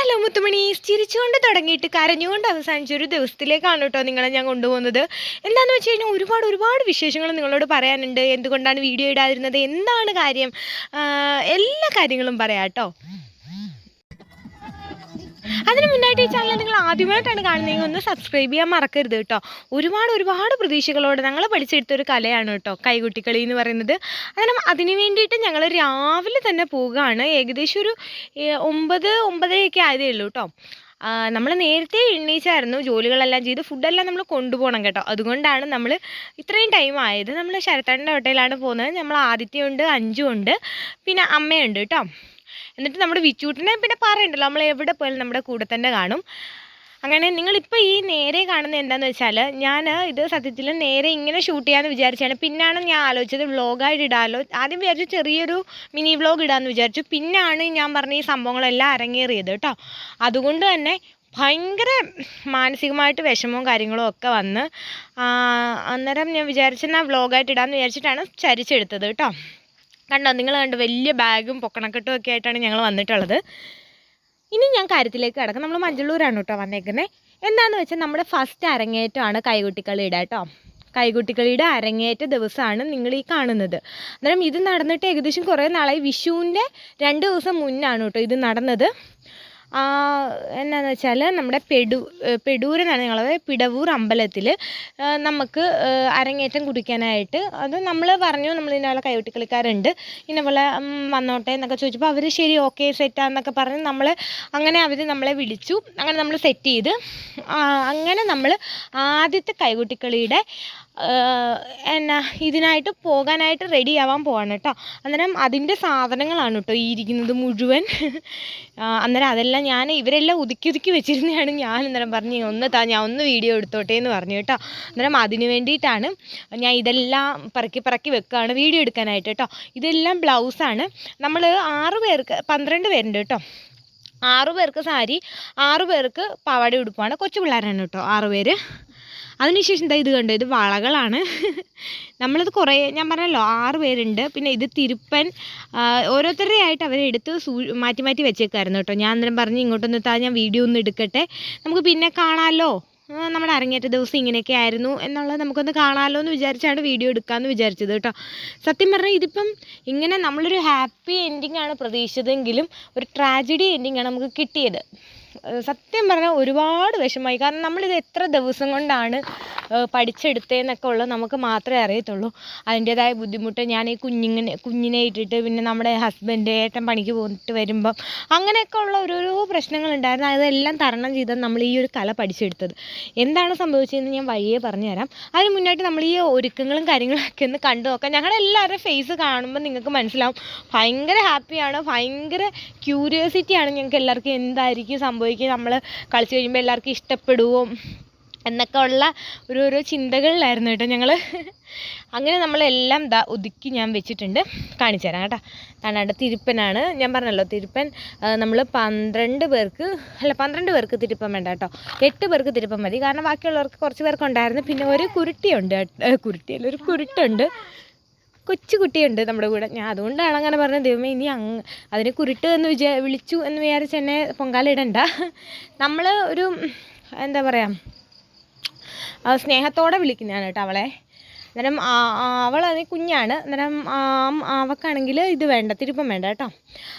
Hello മുത്തുമണി. ചിരിച്ചുകൊണ്ട് തുടങ്ങിയിട്ട് കരഞ്ഞുകൊണ്ട് അവസാനിച്ച ഒരു ദിവസത്തിലേക്കാണ് കേട്ടോ നിങ്ങളെ ഞാൻ കൊണ്ടുപോകുന്നത്. എന്താണെന്ന് വെച്ച് കഴിഞ്ഞാൽ ഒരുപാട് ഒരുപാട് വിശേഷങ്ങൾ നിങ്ങളോട് പറയാനുണ്ട്. എന്തുകൊണ്ടാണ് വീഡിയോ ഇടാതിരുന്നത്? എന്താണ് കാര്യം? എല്ലാ കാര്യങ്ങളും പറയാം കേട്ടോ. അതിന് മുന്നായിട്ട് ഈ ചാനൽ നിങ്ങൾ ആദ്യമായിട്ടാണ് കാണുന്നതെങ്കിൽ ഒന്ന് സബ്സ്ക്രൈബ് ചെയ്യാൻ മറക്കരുത് കേട്ടോ. ഒരുപാട് ഒരുപാട് പ്രതീക്ഷകളോടെ ഞങ്ങൾ പഠിച്ചെടുത്തൊരു കലയാണ് കേട്ടോ കൈകുട്ടിക്കളി എന്ന് പറയുന്നത്. കാരണം അതിന് വേണ്ടിയിട്ട് ഞങ്ങൾ രാവിലെ തന്നെ പോവുകയാണ്. ഏകദേശം ഒരു ഒമ്പത് ഒമ്പതരയൊക്കെ ആയതേ ഉള്ളൂ കേട്ടോ. നമ്മൾ നേരത്തെ എണ്ണീച്ചായിരുന്നു ജോലികളെല്ലാം ചെയ്ത് ഫുഡെല്ലാം നമ്മൾ കൊണ്ടുപോകണം കേട്ടോ. അതുകൊണ്ടാണ് നമ്മൾ ഇത്രയും ടൈം ആയത്. നമ്മൾ ശരത്തണ്ണന്റെ ഹോട്ടലിലാണ് പോകുന്നത്. നമ്മൾ ആദിത്യമുണ്ട് അഞ്ചുണ്ട് പിന്നെ അമ്മയുണ്ട് കേട്ടോ. എന്നിട്ട് നമ്മുടെ വിച്ചൂട്ടിനെ പിന്നെ പറയണ്ടല്ലോ. നമ്മൾ എവിടെ പോയാലും നമ്മുടെ കൂടെ തന്നെ കാണും. അങ്ങനെ നിങ്ങളിപ്പോൾ ഈ നേരെ കാണുന്നത് എന്താണെന്ന് വെച്ചാൽ ഞാൻ ഇത് സത്യത്തിൽ നേരെ ഇങ്ങനെ ഷൂട്ട് ചെയ്യാമെന്ന് വിചാരിച്ചാണ്. പിന്നാണ് ഞാൻ ആലോചിച്ചത് വ്ളോഗായിട്ട് ഇടാമല്ലോ ആദ്യം വിചാരിച്ചു ചെറിയൊരു മിനി വ്ളോഗ് ഇടാമെന്ന് വിചാരിച്ചു. പിന്നാണ് ഞാൻ പറഞ്ഞ ഈ സംഭവങ്ങളെല്ലാം അരങ്ങേറിയത് കേട്ടോ. അതുകൊണ്ട് തന്നെ ഭയങ്കര മാനസികമായിട്ട് വിഷമവും കാര്യങ്ങളും ഒക്കെ വന്ന് അന്നേരം ഞാൻ വിചാരിച്ചെന്നാൽ വ്ളോഗായിട്ട് ഇടാമെന്ന് വിചാരിച്ചിട്ടാണ് ചരിച്ചെടുത്തത് കേട്ടോ. കണ്ടോ നിങ്ങൾ കണ്ട് വലിയ ബാഗും പൊക്കണക്കെട്ടും ഒക്കെ ആയിട്ടാണ് ഞങ്ങൾ വന്നിട്ടുള്ളത്. ഇനി ഞാൻ കാര്യത്തിലേക്ക് കിടക്കാം. നമ്മൾ മഞ്ചളൂരാണ് കേട്ടോ വന്നേക്കുന്നത് എന്താണെന്ന് വെച്ചാൽ നമ്മുടെ ഫസ്റ്റ് അരങ്ങേറ്റമാണ് കൈകുട്ടിക്കളിയുടെ കേട്ടോ. കൈകുട്ടിക്കളിയുടെ അരങ്ങേറ്റ ദിവസമാണ് നിങ്ങൾ ഈ കാണുന്നത്. അന്നേരം ഇത് നടന്നിട്ട് ഏകദേശം കുറേ നാളായി വിഷുവിന്റെ രണ്ട് ദിവസം മുന്നാണ് കേട്ടോ ഇത് നടന്നത്. എന്നാന്ന് വെച്ചാൽ നമ്മുടെ പെടു ഏ, പെടൂരെന്നാണ് ഞങ്ങൾ പിടവൂർ അമ്പലത്തിൽ നമുക്ക് അരങ്ങേറ്റം കുറിക്കാനായിട്ട് അത് നമ്മൾ പറഞ്ഞു നമ്മൾ ഇന്നപോലെ കൈകൊട്ടിക്കളിക്കാരുണ്ട് ഇന്ന പോലെ ഉം, വന്നോട്ടെ എന്നൊക്കെ ചോദിച്ചപ്പോൾ അവർ ശരി ഓക്കെ സെറ്റാന്നൊക്കെ പറഞ്ഞ് നമ്മൾ അങ്ങനെ അവർ നമ്മളെ വിളിച്ചു. അങ്ങനെ നമ്മൾ സെറ്റ് ചെയ്ത് അങ്ങനെ നമ്മൾ ആദ്യത്തെ കൈകൊട്ടിക്കളിയുടെ എന്നാ ഇതിനായിട്ട് പോകാനായിട്ട് റെഡി ആവാൻ പോവാണ് കേട്ടോ അന്നേരം അതിന്റെ സാധനങ്ങളാണ് കേട്ടോ ഈ ഇരിക്കുന്നത് മുഴുവൻ. അന്നേരം അതെല്ലാം ഞാൻ ഇവരെല്ലാം ഒതുക്കി ഒതുക്കി വെച്ചിരുന്നതാണ് ഞാൻ. അന്നേരം പറഞ്ഞു ഒന്ന് താ ഞാൻ ഒന്ന് വീഡിയോ എടുത്തോട്ടെ എന്ന് പറഞ്ഞു കേട്ടോ അന്നേരം അതിന് വേണ്ടിയിട്ടാണ് ഞാൻ ഇതെല്ലാം പറക്കി പറക്കി വെക്കുകയാണ് വീഡിയോ എടുക്കാനായിട്ട് കേട്ടോ ഇതെല്ലാം ബ്ലൗസാണ് നമ്മൾ ആറ് പേർക്ക് പന്ത്രണ്ട് പേരുണ്ട് കേട്ടോ ആറു പേർക്ക് സാരി ആറു പേർക്ക് പാവാട ഉടുപ്പാണ്. കൊച്ചു പിള്ളേരാണ് കേട്ടോ ആറു പേര്. അതിനുശേഷം എന്താ ഇത് കണ്ടോ ഇത് വളകളാണ്. നമ്മളിത് കുറേ ഞാൻ പറഞ്ഞല്ലോ ആറ് പേരുണ്ട്. പിന്നെ ഇത് തിരുപ്പൻ ഓരോരുത്തരുടെ ആയിട്ട് അവരെ എടുത്ത് സൂ മാറ്റി മാറ്റി വെച്ചേക്കായിരുന്നു കേട്ടോ. ഞാൻ അന്നേരം പറഞ്ഞ് ഇങ്ങോട്ടൊന്ന് താ ഞാൻ വീഡിയോ ഒന്ന് എടുക്കട്ടെ. നമുക്ക് പിന്നെ കാണാമല്ലോ നമ്മുടെ അരങ്ങേറ്റ ദിവസം ഇങ്ങനെയൊക്കെ ആയിരുന്നു എന്നുള്ളത് നമുക്കൊന്ന് കാണാമല്ലോ എന്ന് വിചാരിച്ചാണ് വീഡിയോ എടുക്കാമെന്ന് വിചാരിച്ചത് കേട്ടോ. സത്യം പറഞ്ഞാൽ ഇതിപ്പം ഇങ്ങനെ നമ്മളൊരു ഹാപ്പി എൻഡിങ് ആണ് പ്രതീക്ഷിച്ചതെങ്കിലും ഒരു ട്രാജഡി എൻഡിങ് ആണ് നമുക്ക് കിട്ടിയത്. സത്യം പറഞ്ഞാൽ ഒരുപാട് വിഷമമായി. കാരണം നമ്മളിത് എത്ര ദിവസം കൊണ്ടാണ് പഠിച്ചെടുത്തതെന്നൊക്കെ ഉള്ളത് നമുക്ക് മാത്രമേ അറിയത്തുള്ളൂ. അതിന്റേതായ ബുദ്ധിമുട്ട് ഞാൻ ഈ കുഞ്ഞിങ്ങനെ കുഞ്ഞിനെ ഇട്ടിട്ട് പിന്നെ നമ്മുടെ ഹസ്ബൻഡ് ഏട്ടൻ പണിക്ക് പോയിട്ട് വരുമ്പം അങ്ങനെയൊക്കെ ഉള്ള ഓരോരോ പ്രശ്നങ്ങളുണ്ടായിരുന്നു. അതെല്ലാം തരണം ചെയ്താണ് നമ്മൾ ഈ ഒരു കല പഠിച്ചെടുത്തത്. എന്താണ് സംഭവിച്ചതെന്ന് ഞാൻ വഴിയെ പറഞ്ഞുതരാം. അതിന് മുന്നായിട്ട് നമ്മൾ ഈ ഒരുക്കങ്ങളും കാര്യങ്ങളൊക്കെ ഒന്ന് കണ്ടു നോക്കാം. ഞങ്ങളുടെ എല്ലാവരുടെ ഫേസ് കാണുമ്പോൾ നിങ്ങൾക്ക് മനസ്സിലാവും. ഭയങ്കര ഹാപ്പിയാണ് ഭയങ്കര ക്യൂരിയോസിറ്റിയാണ് ഞങ്ങൾക്ക് എല്ലാവർക്കും എന്തായിരിക്കും സംഭവിക്കുക നമ്മൾ കളിച്ച് കഴിയുമ്പോൾ എല്ലാവർക്കും ഇഷ്ടപ്പെടുവോ എന്നൊക്കെ ഉള്ള ഓരോരോ ചിന്തകളിലായിരുന്നു കേട്ടോ ഞങ്ങൾ അങ്ങനെ നമ്മളെല്ലാം ദാ ഒതുക്കി ഞാൻ വെച്ചിട്ടുണ്ട്. കാണിച്ചു തരാം കേട്ടോ. കണ്ണാണ്ട് തിരുപ്പനാണ്. ഞാൻ പറഞ്ഞല്ലോ തിരുപ്പൻ നമ്മൾ പന്ത്രണ്ട് പേർക്ക് അല്ല പന്ത്രണ്ട് പേർക്ക് തിരുപ്പൻ വേണ്ട കേട്ടോ. എട്ട് പേർക്ക് തിരുപ്പൻ മതി. കാരണം ബാക്കിയുള്ളവർക്ക് കുറച്ച് പേർക്ക് ഉണ്ടായിരുന്നു പിന്നെ ഒരു കുരുട്ടിയുണ്ട് കുരുട്ടിയല്ല ഒരു കുരുട്ടുണ്ട്. കൊച്ചു കുട്ടിയുണ്ട് നമ്മുടെ കൂടെ. ഞാൻ അതുകൊണ്ടാണ് അങ്ങനെ പറഞ്ഞത്. ദൈവമേ ഇനി അങ്ങ് അതിനെ കുരുട്ട് എന്ന് വിചാ വിളിച്ചു എന്ന് വിചാരിച്ച് എന്നെ പൊങ്കാല ഇടണ്ട. നമ്മൾ ഒരു എന്താ പറയുക സ്നേഹത്തോടെ വിളിക്കുന്നതാണ് കേട്ടോ അവളെ. അന്നേരം അവളാണെങ്കിൽ കുഞ്ഞാണ്. അന്നേരം അവക്കാണെങ്കിൽ ഇത് വേണ്ട തിരുപ്പം വേണ്ട കേട്ടോ.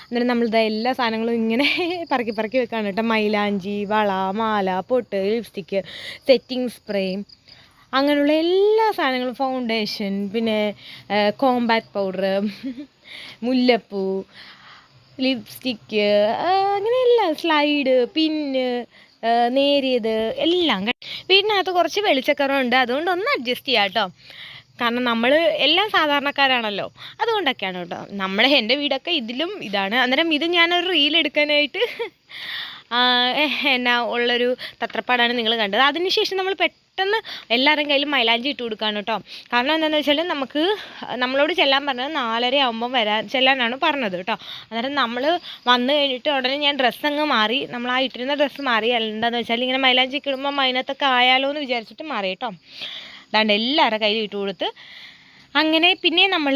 അന്നേരം നമ്മളിത് എല്ലാ സാധനങ്ങളും ഇങ്ങനെ പറക്കി പറക്കി വെക്കാണ് കേട്ടോ. മൈലാഞ്ചി വള മാല പൊട്ട് ലിപ്സ്റ്റിക്ക് സെറ്റിംഗ് സ്പ്രേ അങ്ങനെയുള്ള എല്ലാ സാധനങ്ങളും ഫൗണ്ടേഷൻ പിന്നെ കോമ്പാക്ട് പൗഡർ മുല്ലപ്പൂ ലിപ്സ്റ്റിക്ക് അങ്ങനെ എല്ലാം സ്ലൈഡ് പിന്ന് നേരിയത് എല്ലാം. വീടിനകത്ത് കുറച്ച് വെളിച്ചക്കറവുണ്ട് അതുകൊണ്ട് ഒന്ന് അഡ്ജസ്റ്റ് ചെയ്യാം കേട്ടോ. കാരണം നമ്മൾ എല്ലാം സാധാരണക്കാരാണല്ലോ. അതുകൊണ്ടൊക്കെയാണ് കേട്ടോ. നമ്മളെ എന്റെ വീടൊക്കെ ഇതിലും ഇതാണ്. അന്നേരം ഇത് ഞാനൊരു റീൽ എടുക്കാനായിട്ട് എന്നാ ഉള്ളൊരു തത്രപ്പാടാണ് നിങ്ങൾ കണ്ടത്. അതിനുശേഷം നമ്മൾ പെട്ടെന്ന് എല്ലാവരും കയ്യിലും മൈലാഞ്ചി ഇട്ട് കൊടുക്കുകയാണ് കേട്ടോ. കാരണം എന്താണെന്ന് വെച്ചാൽ നമുക്ക് നമ്മളോട് ചെല്ലാൻ പറഞ്ഞത് നാലര ആകുമ്പം വരാൻ ചെല്ലാനാണ് പറഞ്ഞത് കേട്ടോ. അന്നേരം നമ്മൾ വന്നു കഴിഞ്ഞിട്ട് ഉടനെ ഞാൻ ഡ്രസ്സ് അങ്ങ് മാറി നമ്മൾ ആ ഇട്ടിരുന്ന ഡ്രസ്സ് മാറി. എന്താണെന്ന് വെച്ചാൽ ഇങ്ങനെ മൈലാഞ്ചി ഇടുമ്പോൾ അതിനകത്തൊക്കെ ആയാലോ എന്ന് വിചാരിച്ചിട്ട് മാറി കേട്ടോ. അതാണ്ട് എല്ലാവരുടെ കയ്യിലും ഇട്ട് കൊടുത്ത് അങ്ങനെ പിന്നെ നമ്മൾ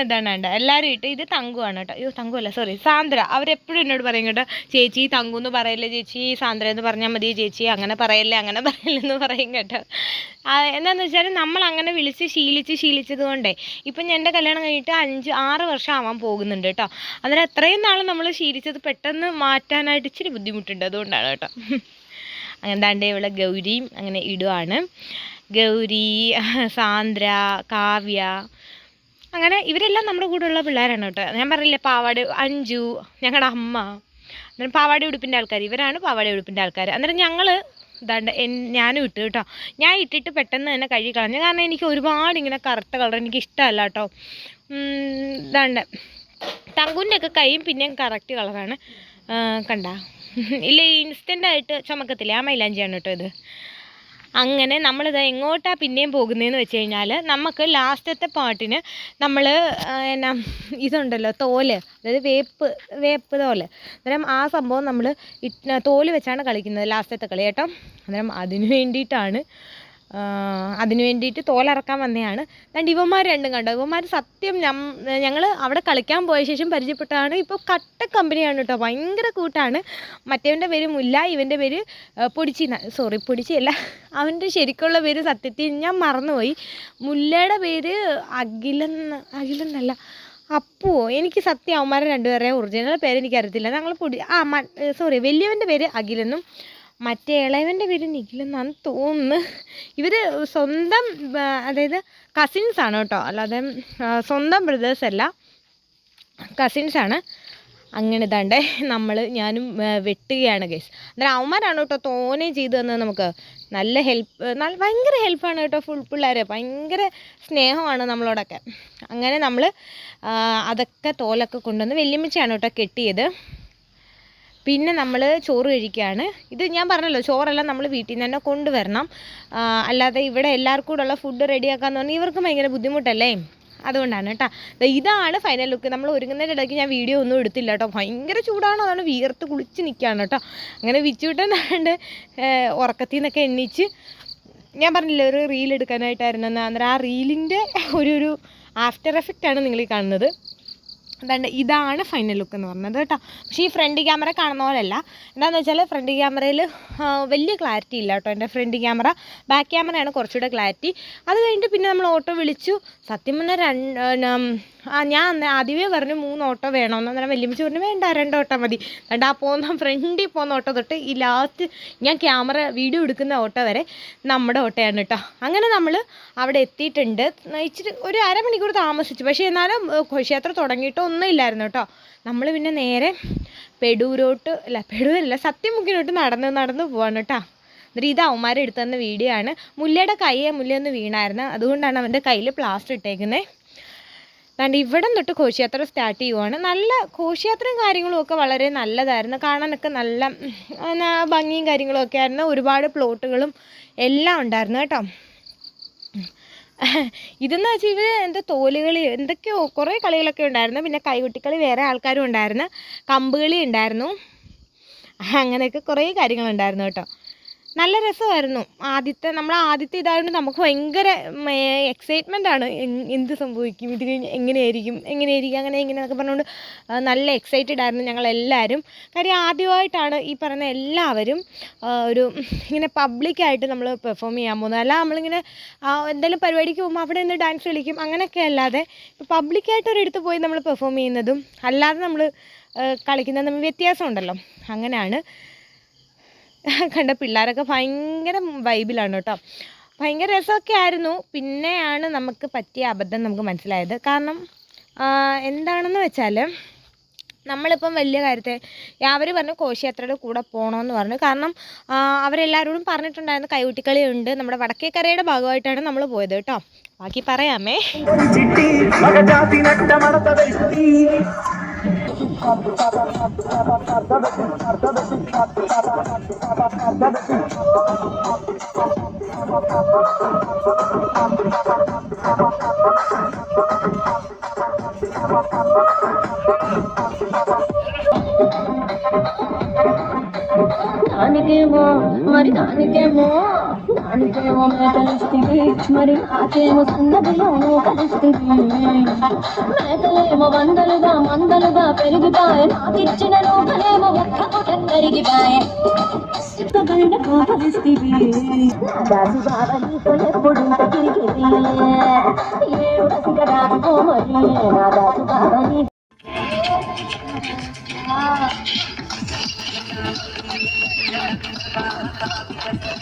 എന്താണ് വേണ്ട എല്ലാവരും ഇട്ട് ഇത് തങ്കുവാണ് കേട്ടോ. അയ്യോ തങ്കു അല്ല സോറി സാന്ദ്ര. അവരെപ്പോഴും എന്നോട് പറയും കേട്ടോ ചേച്ചി തങ്കു എന്ന് പറയല്ലേ ചേച്ചി? സാന്ദ്ര എന്ന് പറഞ്ഞാൽ മതി ചേച്ചി അങ്ങനെ പറയല്ലേ അങ്ങനെ പറയല്ലേ പറയും കേട്ടോ. എന്താണെന്ന് വെച്ചാൽ നമ്മൾ അങ്ങനെ വിളിച്ച് ശീലിച്ച് ശീലിച്ചത് കൊണ്ടേ ഇപ്പം ഞാൻ എന്റെ കല്യാണം കഴിഞ്ഞിട്ട് അഞ്ച് ആറ് വർഷം ആവാൻ പോകുന്നുണ്ട് കേട്ടോ. അന്നേരം അത്രയും നാൾ നമ്മൾ ശീലിച്ചത് പെട്ടെന്ന് മാറ്റാനായിട്ട് ഇച്ചിരി ബുദ്ധിമുട്ടുണ്ട് അതുകൊണ്ടാണ് കേട്ടോ. അങ്ങനെ ഇവിടെ ഗൗരിയും അങ്ങനെ ഇടുവാണ്. ഗൗരി സാന്ദ്ര കാവ്യ. അങ്ങനെ ഇവരെല്ലാം നമ്മുടെ കൂടെയുള്ള പിള്ളേരാണ് കേട്ടോ. ഞാൻ പറഞ്ഞില്ലേ പാവാട് അഞ്ജു ഞങ്ങളുടെ അമ്മ. അന്നേരം പാവാടി ഉടുപ്പിന്റെ ആൾക്കാർ ഇവരാണ് പാവാടി ഉടുപ്പിന്റെ ആൾക്കാർ അന്നേരം ഞങ്ങൾ ഇതാണ്ട് ഞാനും ഇട്ടു കേട്ടോ. ഞാൻ ഇട്ടിട്ട് പെട്ടെന്ന് തന്നെ കഴുകി കളഞ്ഞു. കാരണം എനിക്ക് ഒരുപാട് ഇങ്ങനെ കറുത്ത കളർ എനിക്ക് ഇഷ്ടമല്ല കേട്ടോ. ഇതാണ്ട്. തങ്കുന്റെ ഒക്കെ കൈയും പിന്നെയും കറക്റ്റ് കളറാണ്. കണ്ട. ഇല്ല ഇൻസ്റ്റന്റ് ആയിട്ട് ചുമക്കത്തില്ലേ? ആ മൈലാഞ്ചിയാണ് കേട്ടോ ഇത്. അങ്ങനെ നമ്മളിത് എങ്ങോട്ടാണ് പിന്നെയും പോകുന്നതെന്ന് വെച്ച് കഴിഞ്ഞാൽ നമുക്ക് ലാസ്റ്റത്തെ പാട്ടിന് നമ്മൾ എന്നാ ഇതുണ്ടല്ലോ തോൽ അതായത് വേപ്പ് വേപ്പ് തോൽ. അന്നേരം ആ സംഭവം നമ്മൾ തോൽ വെച്ചാണ് കളിക്കുന്നത് ലാസ്റ്റത്തെ കളി കേട്ടോ. അന്നേരം അതിന് വേണ്ടിയിട്ടാണ് അതിന് വേണ്ടിയിട്ട് തോലറക്കാൻ വന്നതാണ് രണ്ട് ഇവന്മാർ രണ്ടും കണ്ടോ? ഇവന്മാർ സത്യം ഞങ്ങൾ അവിടെ കളിക്കാൻ പോയ ശേഷം പരിചയപ്പെട്ടതാണ്. ഇപ്പോൾ കട്ട കമ്പനിയാണ് കേട്ടോ ഭയങ്കര കൂട്ടാണ്. മറ്റേവന്റെ പേര് മുല്ല ഇവന്റെ പേര് പൊടിച്ചി. സോറി പൊടിച്ചിയല്ല അവന്റെ ശരിക്കുള്ള പേര് സത്യത്തിൽ ഞാൻ മറന്നുപോയി. മുല്ലയുടെ പേര് അഖിലൻ അഖിലെന്നല്ല അപ്പോ എനിക്ക് സത്യം അവന്മാരെ രണ്ടുപേരെ ഒറിജിനൽ പേര് എനിക്കറിയത്തില്ല. ഞങ്ങൾ പൊടി ആ സോറി വലിയവന്റെ പേര് അഖിലെന്നും മറ്റേ ഇളയവന്റെ പേര് നിഖിലെന്നാണ് തോന്നുന്നു. ഇവർ സ്വന്തം അതായത് കസിൻസ് ആണ് കേട്ടോ. അല്ലാതെ സ്വന്തം ബ്രദേഴ്സ് അല്ല. കസിൻസ് ആണ്. അങ്ങനെ ഇതാണ്ട് നമ്മൾ ഞാനും വെട്ടുകയാണ് ഗൈസ് അന്നേരം അവന്മാരാണ് കേട്ടോ തോനെ ചെയ്തു തന്നത് നമുക്ക്. നല്ല ഹെൽപ്പ് നല്ല ഭയങ്കര ഹെൽപ്പാണ് കേട്ടോ ഫുൾ പിള്ളേർ ഭയങ്കര സ്നേഹമാണ് നമ്മളോടൊക്കെ. അങ്ങനെ നമ്മൾ അതൊക്കെ തോലൊക്കെ കൊണ്ടുവന്ന് വെല്ലുമിച്ചാണ് കേട്ടോ കെട്ടിയത്. പിന്നെ നമ്മൾ ചോറ് കഴിക്കുകയാണ് ഇത് ഞാൻ പറഞ്ഞല്ലോ ചോറെല്ലാം നമ്മൾ വീട്ടിൽ നിന്ന് തന്നെ കൊണ്ടുവരണം. അല്ലാതെ ഇവിടെ എല്ലാവർക്കും കൂടെ ഉള്ള ഫുഡ് റെഡിയാക്കാന്ന് പറഞ്ഞാൽ ഇവർക്ക് ഭയങ്കര ബുദ്ധിമുട്ടല്ലേ? അതുകൊണ്ടാണ് കേട്ടോ. ഇതാണ് ഫൈനൽ ലുക്ക് നമ്മൾ ഒരുങ്ങുന്നതിന്റെ ഇടയ്ക്ക് ഞാൻ വീഡിയോ ഒന്നും എടുത്തില്ല കേട്ടോ. ഭയങ്കര ചൂടാണ്. അതാണ് വിയർത്ത് കുളിച്ച് നിൽക്കുകയാണ് കേട്ടോ. അങ്ങനെ വിച്ചുവിട്ടനാണ്ട് ഉറക്കത്തിൽ നിന്നൊക്കെ എണ്ണിച്ച് ഞാൻ പറഞ്ഞില്ല ഒരു റീൽ എടുക്കാനായിട്ടായിരുന്നു. അന്നേരം ആ റീലിന്റെ ഒരു ഒരു ആഫ്റ്റർ എഫക്റ്റാണ് നിങ്ങൾ ഈ കാണുന്നത്. അതാണ്ട് ഇതാണ് ഫൈനൽ ലുക്ക് എന്ന് പറഞ്ഞത് കേട്ടോ. പക്ഷേ ഈ ഫ്രണ്ട് ക്യാമറ കാണുന്ന പോലെയല്ല. എന്താണെന്ന് വെച്ചാൽ ഫ്രണ്ട് ക്യാമറയിൽ വലിയ ക്ലാരിറ്റി ഇല്ല കേട്ടോ എന്റെ ഫ്രണ്ട് ക്യാമറ ബാക്ക് ക്യാമറയാണ് കുറച്ചുകൂടെ ക്ലാരിറ്റി അത് കഴിഞ്ഞിട്ട് പിന്നെ നമ്മൾ ഓട്ടോ വിളിച്ചു. സത്യം പറഞ്ഞാൽ രണ്ട് ആ ഞാൻ ആദ്യമേ പറഞ്ഞു മൂന്ന് ഓട്ടോ വേണമെന്ന്. അന്നേരം വല്യമ്മച്ചി പറഞ്ഞു വേണ്ട രണ്ട് ഓട്ടോ മതി. രണ്ട് ആ പോകുന്ന ഫ്രണ്ടിൽ പോകുന്ന ഓട്ടോ തൊട്ട് ഈ ലാസ്റ്റ് ഞാൻ ക്യാമറ വീഡിയോ എടുക്കുന്ന ഓട്ടോ വരെ നമ്മുടെ ഓട്ടോയാണ് കേട്ടോ അങ്ങനെ നമ്മൾ അവിടെ എത്തിയിട്ടുണ്ട്. ഇച്ചിരി ഒരു അരമണിക്കൂർ താമസിച്ചു. പക്ഷേ എന്നാലും ഘോഷയാത്ര തുടങ്ങിയിട്ട് ഒന്നും ഇല്ലായിരുന്നു കേട്ടോ നമ്മൾ പിന്നെ നേരെ പെടൂരോട്ട് അല്ല പെടൂരല്ല സത്യമുക്കിലോട്ട് നടന്ന് നടന്ന് പോവാണ് കേട്ടോ എന്നിട്ട് ഇത് അവന്മാരെടുത്തു തന്ന വീഡിയോ ആണ്. മുല്ലയുടെ കൈയെ മുല്ലയൊന്ന് വീണായിരുന്നു. അതുകൊണ്ടാണ് അവന്റെ കയ്യിൽ പ്ലാസ്റ്റർ ഇട്ടേക്കുന്നത് അതുകൊണ്ട് ഇവിടം തൊട്ട് ഘോഷയാത്ര സ്റ്റാർട്ട് ചെയ്യുവാണ്. നല്ല ഘോഷയാത്രയും കാര്യങ്ങളും ഒക്കെ വളരെ നല്ലതായിരുന്നു. കാണാനൊക്കെ നല്ല ഭംഗിയും കാര്യങ്ങളും ഒക്കെ ആയിരുന്നു. ഒരുപാട് പ്ലോട്ടുകളും എല്ലാം ഉണ്ടായിരുന്നു കേട്ടോ. ഇതെന്ന് വെച്ചാൽ ഇവർ എന്താ തോലുകളി എന്തൊക്കെയോ കുറേ കളികളൊക്കെ ഉണ്ടായിരുന്നു. പിന്നെ കൈകൊട്ടിക്കളി വേറെ ആൾക്കാരും ഉണ്ടായിരുന്നു. കമ്പുകളി ഉണ്ടായിരുന്നു. അങ്ങനെയൊക്കെ കുറേ കാര്യങ്ങളുണ്ടായിരുന്നു കേട്ടോ. നല്ല രസമായിരുന്നു. ആദ്യത്തെ നമ്മൾ ആദ്യത്തെ ഇതായതുകൊണ്ട് നമുക്ക് ഭയങ്കര എക്സൈറ്റ്മെന്റ് ആണ്. എന്ത് സംഭവിക്കും? ഇത് കഴിഞ്ഞ് എങ്ങനെയായിരിക്കും? എങ്ങനെയായിരിക്കും? അങ്ങനെ ഇങ്ങനെ പറഞ്ഞുകൊണ്ട് നല്ല എക്സൈറ്റഡ് ആയിരുന്നു ഞങ്ങളെല്ലാവരും കാര്യം ആദ്യമായിട്ടാണ് ഈ പറയുന്ന എല്ലാവരും ഒരു ഇങ്ങനെ പബ്ലിക്കായിട്ട് നമ്മൾ പെർഫോം ചെയ്യാൻ പോകുന്നത്. അല്ല നമ്മളിങ്ങനെ എന്തെങ്കിലും പരിപാടിക്ക് പോകുമ്പോൾ അവിടെ നിന്ന് ഡാൻസ് കളിക്കും അങ്ങനെയൊക്കെ അല്ലാതെ പബ്ലിക്കായിട്ട് ഒരിടത്ത് പോയി നമ്മൾ പെർഫോം ചെയ്യുന്നതും അല്ലാതെ നമ്മൾ കളിക്കുന്നതും വ്യത്യാസമുണ്ടല്ലോ. അങ്ങനെയാണ്. കണ്ട പിള്ളേരൊക്കെ ഭയങ്കര വൈബിലാണ് കേട്ടോ. ഭയങ്കര രസമൊക്കെ ആയിരുന്നു. പിന്നെയാണ് നമുക്ക് പറ്റിയ അബദ്ധം നമുക്ക് മനസ്സിലായത്. കാരണം എന്താണെന്ന് വെച്ചാൽ നമ്മളിപ്പം വലിയ കാര്യത്തെ അവർ പറഞ്ഞു കോശയാത്രയുടെ കൂടെ പോകണമെന്ന് പറഞ്ഞു. കാരണം അവരെല്ലാവരോടും പറഞ്ഞിട്ടുണ്ടായിരുന്നു കൈകുട്ടിക്കളിയുണ്ട് നമ്മുടെ വടക്കേക്കരയുടെ ഭാഗമായിട്ടാണ് നമ്മൾ പോയത് കേട്ടോ. ബാക്കി പറയാമേ. దానికేమో మరి దానికేమో ఆడితేమో మరి నాకేమో సన్నదిలోనూ కలిస్తివి మేకలేమో వందలుగా మందలుగా పెరిగిపాయే నాకిచ్చిన రూపలేమో ఒక్క పుట కరిగిపాయే సిద్ధగండ కాపలిస్తివి నా దాసు బాబా ఎప్పుడు తిరిగి ఏడు మరి నా దాసు బాబా నీ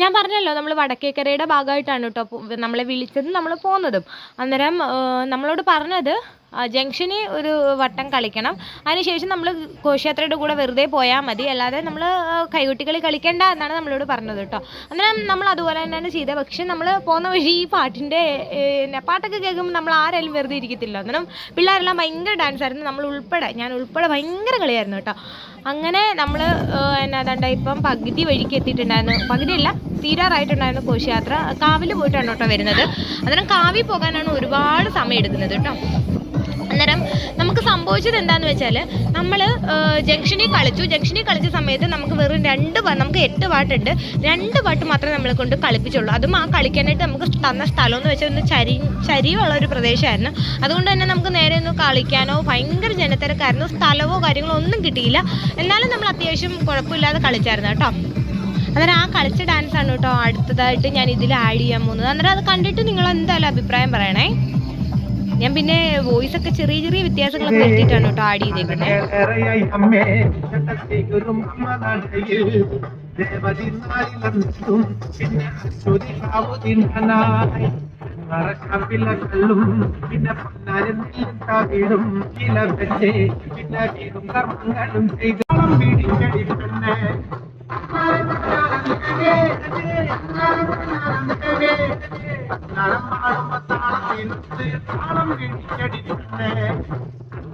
ഞാൻ പറഞ്ഞല്ലോ നമ്മൾ വടക്കേക്കരയുടെ ഭാഗമായിട്ടാണ് കേട്ടോ നമ്മളെ വിളിച്ചത് നമ്മൾ പോകുന്നതും അന്നേരം നമ്മളോട് പറഞ്ഞത് ജംഗ്ഷനിൽ ഒരു വട്ടം കളിക്കണം. അതിനുശേഷം നമ്മൾ ഘോഷയാത്രയുടെ കൂടെ വെറുതെ പോയാൽ മതി. അല്ലാതെ നമ്മൾ കൈകൊട്ടിക്കളി കളിക്കേണ്ട എന്നാണ് നമ്മളോട് പറഞ്ഞത് കേട്ടോ. അന്നേരം നമ്മൾ അതുപോലെ തന്നെയാണ് ചെയ്തത്. പക്ഷെ നമ്മൾ പോകുന്ന വഴി ഈ പാട്ടിന്റെ പാട്ടൊക്കെ കേൾക്കുമ്പോൾ നമ്മൾ ആരെയും വെറുതെ ഇരിക്കത്തില്ല. അന്നേരം പിള്ളേരെല്ലാം ഭയങ്കര ഡാൻസ് ആയിരുന്നു. നമ്മൾ ഉൾപ്പെടെ ഞാൻ ഉൾപ്പെടെ ഭയങ്കര കളിയായിരുന്നു കേട്ടോ. അങ്ങനെ നമ്മൾ എന്നാ ഇപ്പം പകുതി വഴിക്ക് എത്തിയിട്ടുണ്ടായിരുന്നു. പകുതിയല്ല തീരാറായിട്ടുണ്ടായിരുന്നു ഘോഷയാത്ര. കാവിൽ പോയിട്ടാണ് കേട്ടോ വരുന്നത്. അന്നേരം കാവിൽ പോകാനാണ് ഒരുപാട് സമയം എടുക്കുന്നത് കേട്ടോ. അന്നേരം നമുക്ക് സംഭവിച്ചത് എന്താന്ന് വെച്ചാൽ നമ്മൾ ജംഗ്ഷനിൽ കളിച്ചു. ജംഗ്ഷനിൽ കളിച്ച സമയത്ത് നമുക്ക് വെറും രണ്ട് നമുക്ക് എട്ട് പാട്ടുണ്ട്. രണ്ട് പാട്ട് മാത്രമേ നമ്മളെ കൊണ്ട് കളിപ്പിച്ചുള്ളൂ. അതും ആ കളിക്കാനായിട്ട് നമുക്ക് തന്ന സ്ഥലം എന്ന് വെച്ചാൽ ഒന്ന് ചരി ചരിവുള്ള ഒരു പ്രദേശമായിരുന്നു. അതുകൊണ്ട് തന്നെ നമുക്ക് നേരെ ഒന്ന് കളിക്കാനോ ഭയങ്കര ജനത്തിരക്കായിരുന്നു. സ്ഥലമോ കാര്യങ്ങളോ ഒന്നും കിട്ടിയില്ല. എന്നാലും നമ്മൾ അത്യാവശ്യം കുഴപ്പമില്ലാതെ കളിച്ചായിരുന്നു കേട്ടോ. അന്നേരം ആ കളിച്ച ഡാൻസ് ആണ് കേട്ടോ അടുത്തതായിട്ട് ഞാൻ ഇതിൽ ആഡ് ചെയ്യാൻ പോകുന്നത്. അന്നേരം അത് കണ്ടിട്ട് നിങ്ങൾ എന്തായാലും അഭിപ്രായം പറയണേ. ഞാൻ പിന്നെ വോയിസ് ഒക്കെ ചെറിയ ചെറിയ വ്യത്യാസങ്ങളൊക്കെ വരുത്തിയിട്ടാണ് കേട്ടോ ആഡ് ചെയ്തേക്കുന്നത് നാലിലെത്തും പിന്നെ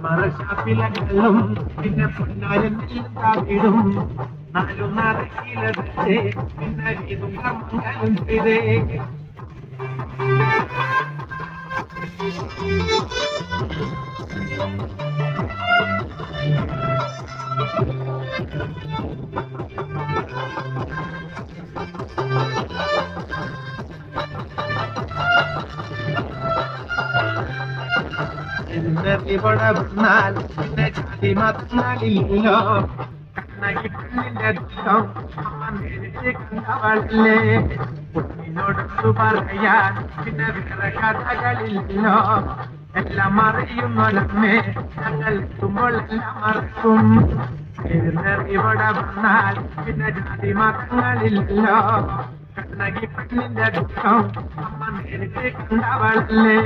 മറശാപ്പിലും പിന്നെ പൊന്നാലും വീടും നാലും നടക്കില പിന്നെ ഇതും കർമ്മങ്ങളും ഇവിടെ വന്നാൽ പെണ്ണിന്റെ ദുഃഖം അമ്മ നേരിട്ട് കണ്ടവളല്ലേ. കുഞ്ഞിനോടൊത്തു പറയാൻ പിന്നെ വേറെ കഥകളില്ലല്ലോ. എല്ലാം അറിയുന്നൊലമ്മേ ഞങ്ങൾ എത്തുമ്പോൾ എല്ലാം മറക്കും ഇവിടെ വന്നാൽ പിന്നെ ജാതി മതങ്ങളില്ലല്ലോ കണ്ണകി പെണ്ണിന്റെ ദുഃഖം അമ്മ നേരിട്ട് കണ്ടവളല്ലേ.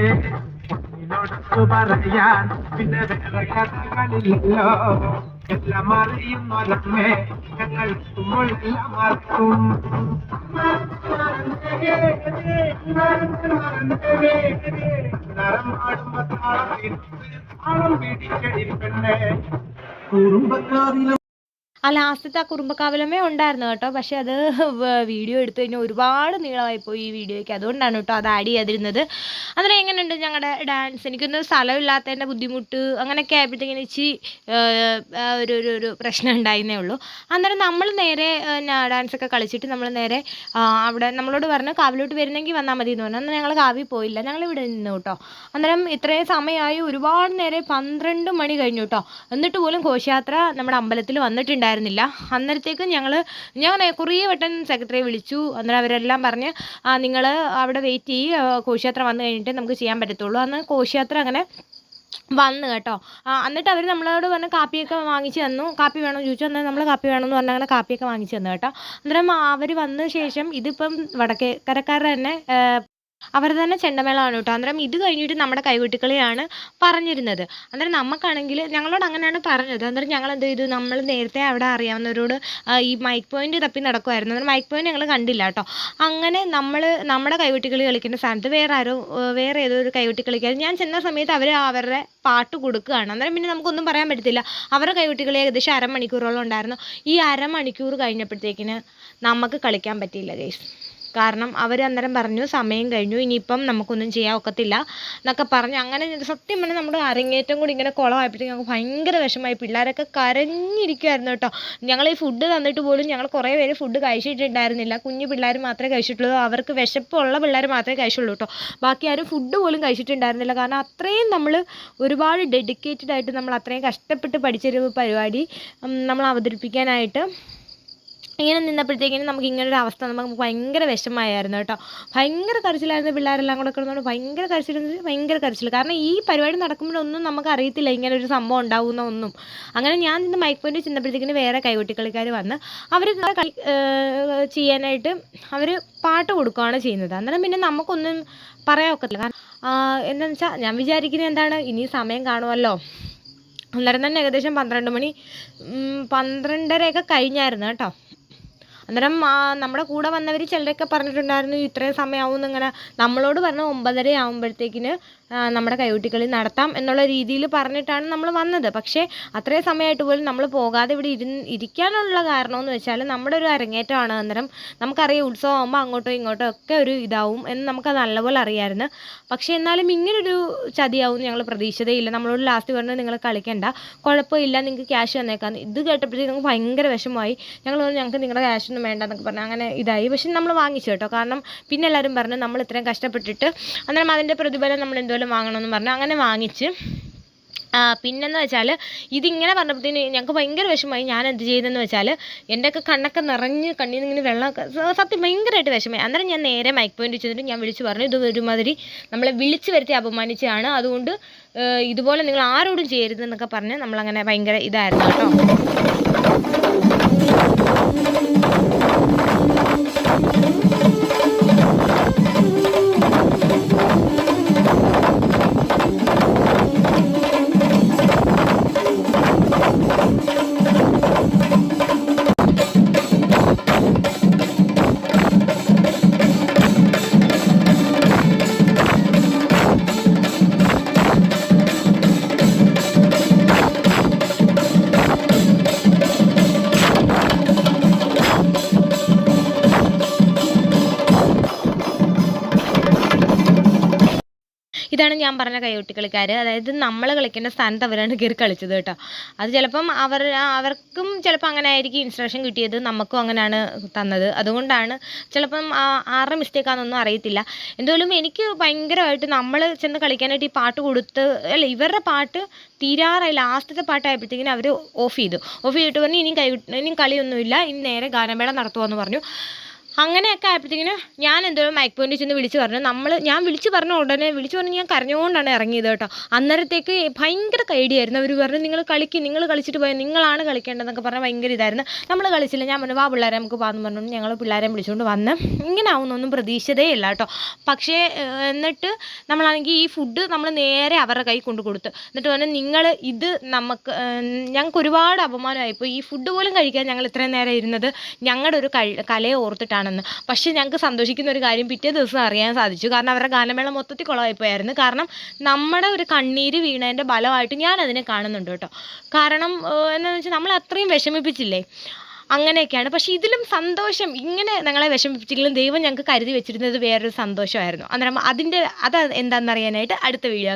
കുഞ്ഞിനോടൊത്തു പറയാൻ പിന്നെ വേറെ കഥകളില്ലല്ലോ എല്ലാം മറക്കും നരം പാടുമ്പോ താളം കുറുമ്പക്കാവിലും ആ ലാസ്റ്റത്തെ ആ കുറുമ്പക്കാവലമേ ഉണ്ടായിരുന്നു കേട്ടോ. പക്ഷെ അത് വീഡിയോ എടുത്തു കഴിഞ്ഞാൽ ഒരുപാട് നീളമായി പോയി ഈ വീഡിയോയ്ക്ക്. അതുകൊണ്ടാണ് കേട്ടോ അത് ആഡ് ചെയ്യാതിരുന്നത് അന്നേരം എങ്ങനെയുണ്ട് ഞങ്ങളുടെ ഡാൻസ് എനിക്കൊന്ന് സ്ഥലമില്ലാത്തതിന്റെ ബുദ്ധിമുട്ട് അങ്ങനെയൊക്കെ ആയപ്പോഴത്തേക്കും ഇച്ചി ഒരു ഒരു ഒരു പ്രശ്നം ഉണ്ടായിരുന്നേ ഉള്ളൂ. അന്നേരം നമ്മൾ നേരെ ഡാൻസ് ഒക്കെ കളിച്ചിട്ട് നമ്മൾ നേരെ അവിടെ നമ്മളോട് പറഞ്ഞു കാവിലോട്ട് വരുന്നെങ്കിൽ വന്നാൽ മതി എന്ന് പറഞ്ഞു. അന്ന് ഞങ്ങൾ കാവിൽ പോയില്ല. ഞങ്ങൾ ഇവിടെ നിന്നു കേട്ടോ. അന്നേരം ഇത്രയും സമയമായി ഒരുപാട് നേരെ പന്ത്രണ്ട് മണി കഴിഞ്ഞു കേട്ടോ. എന്നിട്ട് പോലും ഘോഷയാത്ര നമ്മുടെ അമ്പലത്തിൽ വന്നിട്ടുണ്ടായിരുന്നില്ല അന്നേരത്തേക്കും ഞങ്ങൾ ഞാൻ കുറേ വട്ടം സെക്രട്ടറിയെ വിളിച്ചു. അന്നേരം അവരെല്ലാം പറഞ്ഞ് നിങ്ങൾ അവിടെ വെയിറ്റ് ചെയ്യ്. കോശയാത്ര വന്നു കഴിഞ്ഞിട്ട് നമുക്ക് ചെയ്യാൻ പറ്റത്തുള്ളൂ. അന്ന് കോശയാത്ര അങ്ങനെ വന്നു കേട്ടോ. എന്നിട്ട് അവർ നമ്മളോട് പറഞ്ഞു കാപ്പിയൊക്കെ വാങ്ങിച്ച് തന്നു. കാപ്പി വേണമെന്ന് ചോദിച്ചു. എന്നാൽ നമ്മൾ കാപ്പി വേണമെന്ന് പറഞ്ഞാൽ അങ്ങനെ കാപ്പിയൊക്കെ വാങ്ങിച്ച് തന്നു കേട്ടോ. അന്നേരം അവർ വന്ന ശേഷം ഇതിപ്പം വടക്കേക്കരക്കാരുടെ തന്നെ അവർ തന്നെ ചെണ്ടമേളമാണ് കേട്ടോ. അന്നേരം ഇത് കഴിഞ്ഞിട്ട് നമ്മുടെ കൈകൊട്ടിക്കളിയാണ് പറഞ്ഞിരുന്നത്. അന്നേരം നമുക്കാണെങ്കിൽ ഞങ്ങളോട് അങ്ങനെയാണ് പറഞ്ഞത്. അന്നേരം ഞങ്ങൾ എന്ത് ചെയ്തു? നമ്മൾ നേരത്തെ അവിടെ അറിയാവുന്നവരോട് ഈ മൈക്ക് പോയിന്റ് തപ്പി നടക്കുമായിരുന്നു അന്നേരം മൈക്ക് പോയിന്റ് ഞങ്ങൾ കണ്ടില്ല കേട്ടോ. അങ്ങനെ നമ്മൾ നമ്മുടെ കൈകൊട്ടിക്കളി കളിക്കുന്ന സ്ഥാനത്ത് വേറെ ആരോ വേറെ ഏതോ ഒരു കൈകുട്ടി കളിക്കാർ ഞാൻ ചെന്ന സമയത്ത് അവർ അവരുടെ പാട്ട് കൊടുക്കുകയാണ്. അന്നേരം പിന്നെ നമുക്കൊന്നും പറയാൻ പറ്റത്തില്ല. അവരുടെ കൈകൊട്ടിക്കളി ഏകദേശം അരമണിക്കൂറോളം ഉണ്ടായിരുന്നു. ഈ അരമണിക്കൂർ കഴിഞ്ഞപ്പോഴത്തേക്കിന് നമുക്ക് കളിക്കാൻ പറ്റിയില്ല ഗൈസ് കാരണം അവർ അന്നേരം പറഞ്ഞു സമയം കഴിഞ്ഞു ഇനിയിപ്പം നമുക്കൊന്നും ചെയ്യാൻ ഒക്കത്തില്ല എന്നൊക്കെ പറഞ്ഞു അങ്ങനെ സത്യം പറഞ്ഞാൽ നമ്മുടെ അരങ്ങേറ്റം കൂടി ഇങ്ങനെ കുളമായപ്പോഴത്തേക്കും ഞങ്ങൾക്ക് ഭയങ്കര വിഷമമായി. പിള്ളേരൊക്കെ കരഞ്ഞിരിക്കുമായിരുന്നു കേട്ടോ. ഞങ്ങൾ ഈ ഫുഡ് തന്നിട്ട് പോലും ഞങ്ങൾ കുറേ പേര് ഫുഡ് കഴിച്ചിട്ടുണ്ടായിരുന്നില്ല. കുഞ്ഞു പിള്ളേർ മാത്രമേ കഴിച്ചിട്ടുള്ളൂ. അവർക്ക് വിശപ്പുള്ള പിള്ളേർ മാത്രമേ കഴിച്ചുള്ളൂ കേട്ടോ. ബാക്കി ആരും ഫുഡ് പോലും കഴിച്ചിട്ടുണ്ടായിരുന്നില്ല. കാരണം അത്രയും നമ്മൾ ഒരുപാട് ഡെഡിക്കേറ്റഡ് ആയിട്ട് നമ്മൾ അത്രയും കഷ്ടപ്പെട്ട് പഠിച്ചൊരു പരിപാടി നമ്മൾ അവതരിപ്പിക്കാനായിട്ട് ഇങ്ങനെ നിന്നപ്പോഴത്തേക്കിനും നമുക്ക് ഇങ്ങനെ ഒരു അവസ്ഥ നമുക്ക് ഭയങ്കര വിഷമമായിരുന്നു കേട്ടോ. ഭയങ്കര കരച്ചിലായിരുന്നു പിള്ളേരെല്ലാം കൂടെ കിടന്നുകൊണ്ട് ഭയങ്കര കരച്ചിൽ ഭയങ്കര കരച്ചിൽ കാരണം ഈ പരിപാടി നടക്കുമ്പോഴൊന്നും നമുക്ക് അറിയത്തില്ല ഇങ്ങനെ ഒരു സംഭവം ഉണ്ടാവുന്ന ഒന്നും. അങ്ങനെ ഞാൻ നിന്ന് മൈക്ക് പോയിന്റ് ചെന്നപ്പോഴത്തേക്കിന് വേറെ കൈകൊട്ടിക്കളിക്കാർ വന്ന് അവർ ചെയ്യാനായിട്ട് അവർ പാട്ട് കൊടുക്കുകയാണ് ചെയ്യുന്നത്. അന്നേരം പിന്നെ നമുക്കൊന്നും പറയാൻ ഒക്കത്തില്ല കാരണം എന്താണെന്ന് വെച്ചാൽ ഞാൻ വിചാരിക്കുന്നത് എന്താണ്? ഇനി സമയം കാണുമല്ലോ. അന്നേരം തന്നെ ഏകദേശം പന്ത്രണ്ട് മണി പന്ത്രണ്ടരയൊക്കെ കഴിഞ്ഞായിരുന്നു കേട്ടോ. അന്നേരം നമ്മുടെ കൂടെ വന്നവർ ചിലരൊക്കെ പറഞ്ഞിട്ടുണ്ടായിരുന്നു ഇത്രയും സമയമാവും എന്നിങ്ങനെ നമ്മളോട് പറഞ്ഞ ഒമ്പതര ആകുമ്പോഴത്തേക്കിന് നമ്മുടെ കൈകൊട്ടിക്കളി നടത്താം എന്നുള്ള രീതിയിൽ പറഞ്ഞിട്ടാണ് നമ്മൾ വന്നത്. പക്ഷേ അത്രയും സമയമായിട്ട് പോലും നമ്മൾ പോകാതെ ഇവിടെ ഇരുന്ന് ഇരിക്കാനുള്ള കാരണമെന്ന് വെച്ചാൽ നമ്മുടെ ഒരു അരങ്ങേറ്റമാണ് അന്നേരം നമുക്കറിയാം ഉത്സവം ആകുമ്പോൾ അങ്ങോട്ടോ ഇങ്ങോട്ടോ ഒക്കെ ഒരു ഇതാവും എന്ന് നമുക്ക് നല്ലപോലെ അറിയാമായിരുന്നു. പക്ഷേ എന്നാലും ഇങ്ങനൊരു ചതിയാവും ഞങ്ങൾ പ്രതീക്ഷിച്ചതേയില്ല. നമ്മളോട് ലാസ്റ്റ് പറഞ്ഞു നിങ്ങൾ കളിക്കണ്ട. കുഴപ്പമില്ല നിങ്ങൾക്ക് ക്യാഷ് തന്നേക്കാം. ഇത് കേട്ടപ്പോഴത്തേക്ക് നമുക്ക് ഭയങ്കര വിഷമമായി. ഞങ്ങൾ പറഞ്ഞു ഞങ്ങൾക്ക് നിങ്ങളുടെ ക്യാഷ് ഒന്നും വേണ്ട എന്നൊക്കെ പറഞ്ഞു. അങ്ങനെ ഇതായി. പക്ഷെ നമ്മൾ വാങ്ങിച്ചു കേട്ടോ. കാരണം പിന്നെ എല്ലാവരും പറഞ്ഞു നമ്മൾ ഇത്രയും കഷ്ടപ്പെട്ടിട്ട് അന്നേരം അതിന്റെ പ്രതിഫലം നമ്മൾ എന്തോലും വാങ്ങണമെന്ന് പറഞ്ഞു അങ്ങനെ വാങ്ങിച്ച്. പിന്നെന്ന് വെച്ചാൽ ഇതിങ്ങനെ പറഞ്ഞപ്പോഴത്തേന് ഞങ്ങൾക്ക് ഭയങ്കര വിഷമമായി. ഞാൻ എന്ത് ചെയ്തെന്ന് വെച്ചാൽ എന്റെയൊക്കെ കണ്ണൊക്കെ നിറഞ്ഞ് കണ്ണിൽ നിന്ന് ഇങ്ങനെ സ- സത്യം ഭയങ്കരമായിട്ട് വിഷമമായി. അന്നേരം ഞാൻ നേരെ മൈക്ക് പോയിന്റ് ചെന്നിട്ട് ഞാൻ വിളിച്ച് പറഞ്ഞു ഇത് ഒരുമാതിരി നമ്മളെ വിളിച്ച് വരുത്തി അപമാനിച്ചതാണ്. അതുകൊണ്ട് ഇതുപോലെ നിങ്ങൾ ആരോടും ചെയ്യരുത് എന്നൊക്കെ പറഞ്ഞ് നമ്മളങ്ങനെ ഭയങ്കര ഇതായിരുന്നു കേട്ടോ. ഇതാണ് ഞാൻ പറഞ്ഞ കൈകൊട്ടിക്കളിക്കാർ അതായത് നമ്മൾ കളിക്കേണ്ട സ്ഥാനത്ത് അവരാണ് കയറി കളിച്ചത് കേട്ടോ. അത് ചിലപ്പം അവർ അവർക്കും ചിലപ്പോൾ അങ്ങനെ ആയിരിക്കും ഇൻസ്ട്രക്ഷൻ കിട്ടിയത് നമുക്കും അങ്ങനെയാണ് തന്നത്. അതുകൊണ്ടാണ് ചിലപ്പം ആരുടെ മിസ്റ്റേക്കാണെന്നൊന്നും അറിയത്തില്ല. എന്തായാലും എനിക്ക് ഭയങ്കരമായിട്ട് നമ്മൾ ചെന്ന് കളിക്കാനായിട്ട് ഈ പാട്ട് കൊടുത്ത് അല്ല ഇവരുടെ പാട്ട് തീരാറായി ലാസ്റ്റത്തെ പാട്ടായപ്പോഴത്തേക്കിനും അവർ ഓഫ് ചെയ്തു. ഓഫ് ചെയ്തിട്ട് പറഞ്ഞു ഇനിയും കൈ ഇനിയും കളിയൊന്നുമില്ല. ഇനി നേരെ ഗാനമേള നടത്തുമെന്ന് പറഞ്ഞു. അങ്ങനെയൊക്കെ ആയപ്പോഴത്തേക്കിന് ഞാൻ എന്തോ മൈക്ക് പോയിന്റ് ചെന്ന് വിളിച്ച് പറഞ്ഞു. നമ്മൾ ഞാൻ വിളിച്ച് പറഞ്ഞ ഉടനെ വിളിച്ച് പറഞ്ഞ് ഞാൻ കരഞ്ഞുകൊണ്ടാണ് ഇറങ്ങിയത് കേട്ടോ. അന്നേരത്തേക്ക് ഭയങ്കര കൈഡിയായിരുന്നു. അവർ പറഞ്ഞു നിങ്ങൾ കളിക്കും നിങ്ങൾ കളിച്ചിട്ട് പോയാൽ നിങ്ങളാണ് കളിക്കേണ്ടതെന്നൊക്കെ പറഞ്ഞാൽ ഭയങ്കര ഇതായിരുന്നു. നമ്മൾ കളിച്ചില്ല. ഞാൻ പറഞ്ഞു വാ പിള്ളേരെ നമുക്ക് പാന്ന് പറഞ്ഞു. ഞങ്ങൾ പിള്ളേരെ വിളിച്ചുകൊണ്ട് വന്ന് ഇങ്ങനെ ആവുന്നൊന്നും പ്രതീക്ഷിച്ചതേ ഇല്ല കേട്ടോ. പക്ഷേ എന്നിട്ട് നമ്മളാണെങ്കിൽ ഈ ഫുഡ് നമ്മൾ നേരെ അവരുടെ കൈ കൊണ്ട് കൊടുത്തു. എന്നിട്ട് പറഞ്ഞു നിങ്ങൾ ഇത് നമുക്ക് ഞങ്ങൾക്ക് ഒരുപാട് അപമാനമായിപ്പോൾ ഈ ഫുഡ് പോലും കഴിക്കാൻ ഞങ്ങൾ ഇത്രയും നേരം ഇരുന്നത് ഞങ്ങളുടെ ഒരു കലയെ കലയെ ഓർത്തിട്ടാണെന്ന് പക്ഷേ ഞങ്ങൾക്ക് സന്തോഷിക്കുന്ന ഒരു കാര്യം പിറ്റേ ദിവസം അറിയാൻ സാധിച്ചു. കാരണം അവരുടെ ഗാനമേള മൊത്തത്തിൽ കുളമായിപ്പോയായിരുന്നു. കാരണം നമ്മുടെ ഒരു കണ്ണീര് വീണതിന്റെ ബലമായിട്ട് ഞാൻ അതിനെ കാണുന്നുണ്ട് കേട്ടോ. കാരണം എന്താണെന്ന് വെച്ചാൽ നമ്മൾ അത്രയും വിഷമിപ്പിച്ചില്ലേ? അങ്ങനെയൊക്കെയാണ്. പക്ഷേ ഇതിലും സന്തോഷം ഇങ്ങനെ ഞങ്ങളെ വിഷമിപ്പിച്ചെങ്കിലും ദൈവം ഞങ്ങൾക്ക് കരുതി വെച്ചിരുന്നത് വേറൊരു സന്തോഷമായിരുന്നു. അന്നേരം അതിന്റെ അത് എന്താണെന്നറിയാനായിട്ട് അടുത്ത വീഡിയോ